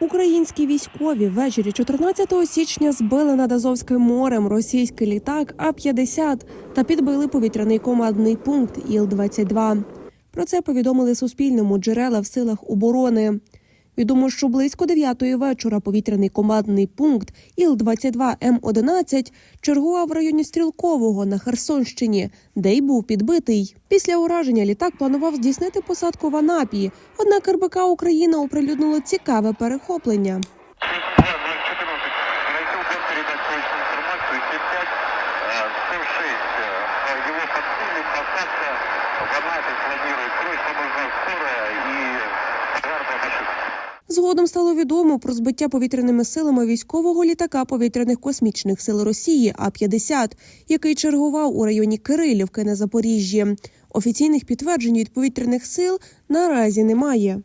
Українські військові ввечері 14 січня збили над Азовським морем російський літак А-50 та підбили повітряний командний пункт Іл-22. Про це повідомили Суспільному джерела в силах оборони. Відомо, що близько 9 вечора повітряний командний пункт Іл-22М11 чергував в районі Стрілкового на Херсонщині, де й був підбитий. Після ураження літак планував здійснити посадку в Анапі. Однак РБК Україна оприлюднило цікаве перехоплення. 62, 014. Просил бот передать срочную Згодом стало відомо про збиття повітряними силами військового літака повітряних космічних сил Росії А-50, який чергував у районі Кирилівки на Запоріжжі. Офіційних підтверджень від повітряних сил наразі немає.